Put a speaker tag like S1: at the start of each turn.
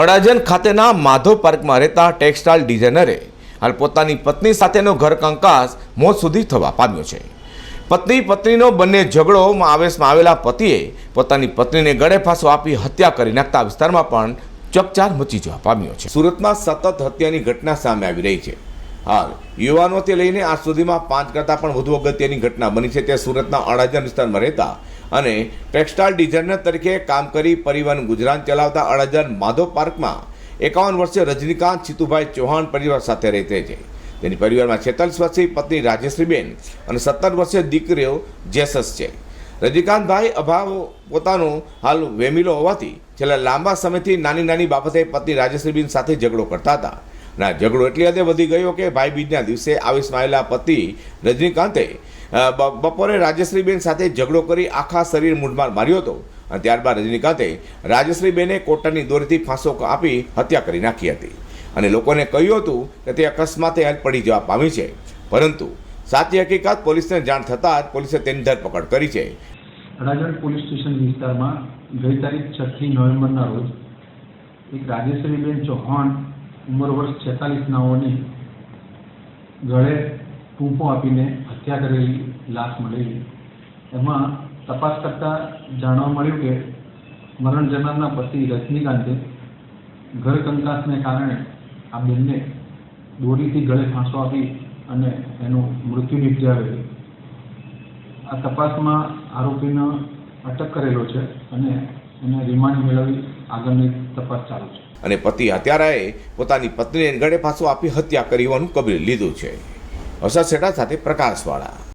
S1: અડાજણ ખાતેના માધવ પાર્કમાં રહેતા ટેક્સટાઇલ ડિઝાઇનરે હાલ પોતાની પત્ની સાથેનો ઘર કંકાસ મોત સુધી થવા પામ્યો છે. પત્ની, પત્નીનો બંને ઝઘડોમાં આવેશમાં આવેલા પતિએ પોતાની પત્નીને ગળે ફાંસો આપી હત્યા કરી નાખતા વિસ્તારમાં પણ ચકચાર મચી જવા પામ્યો છે. સુરતમાં સતત હત્યાની ઘટના સામે આવી રહી છે. હાલ, યુવાનોથી લઈને આજ સુધીમાં પાંચ કરતાં પણ વધુ અગત્યની ઘટના બની છે. તે સુરતના અડાજન વિસ્તારમાં રહેતા અને ટેક્સટાઇલ ડિઝાઇનર તરીકે કામ કરી પરિવહન ગુજરાન ચલાવતા અડાજણ માધવ પાર્કમાં એકાવન વર્ષીય રજનીકાંત જીતુભાઈ ચૌહાણ પરિવાર સાથે રહેતે છે. તેની પરિવારમાં છેતાલીસ વર્ષીય પત્ની રાજેશ્રીબેન અને સત્તર વર્ષીય દીકરીઓ જેસસ છે. રજનીકાંતભાઈ અભાવ પોતાનું હાલ વેમિલો હોવાથી છેલ્લા લાંબા સમયથી નાની નાની બાબતે પત્ની રાજેશ્રીબેન સાથે ઝઘડો કરતા હતા. આ ઝઘડો એટલી હદે વધી ગયો કે ભાઈ બીજના દિવસે આવેશમાં આવેલા પતિ રજનીકાંતે બપોરે રાજેશ્રીબેન સાથે ઝઘડો કરી આખા શરીર મૂઢમાર માર્યો હતો અને ત્યારબાદ રજનીકાંતે રાજેશ્રીબેને કોટનની દોરીથી ફાંસો આપી હત્યા કરી નાખી હતી. અને લોકોને કહ્યું હતું કે તે અકસ્માતે હાલ પડી જવા પામી છે. પરંતુ સાચી હકીકત, પોલીસને જાણ થતાં જ પોલીસે તેની ધરપકડ કરી છે.
S2: અડાજણ પોલીસ સ્ટેશન વિસ્તારમાં ગઈ તારીખ છઠ્ઠી નવેમ્બરના રોજ એક રાજેશ્વરીબેન ચૌહાણ ઉંમર વર્ષ છેતાલીસ નાઓની ગળે ટૂંપો આપીને હત્યા કરેલી લાશ મળેલી. એમાં તપાસ કરતાં જાણવા મળ્યું કે મરણ જનારના પતિ રજનીકાંતે ઘર કંકાસને કારણે આ બેનને દોરીથી ગળે ફાંસો આપી અને એનું મૃત્યુ નિપજાવેલું. આ તપાસમાં આરોપીનો અટક કરેલો છે અને એને રિમાન્ડ મેળવી આગળની તપાસ ચાલુ છે.
S1: અને પતિ હત્યારાએ પોતાની પત્નીને ગળે ફાંસો આપી હત્યા કરી હોવાનું કબૂલી લીધું છે. હર્ષદ શેઠા સાથે પ્રકાશવાળા.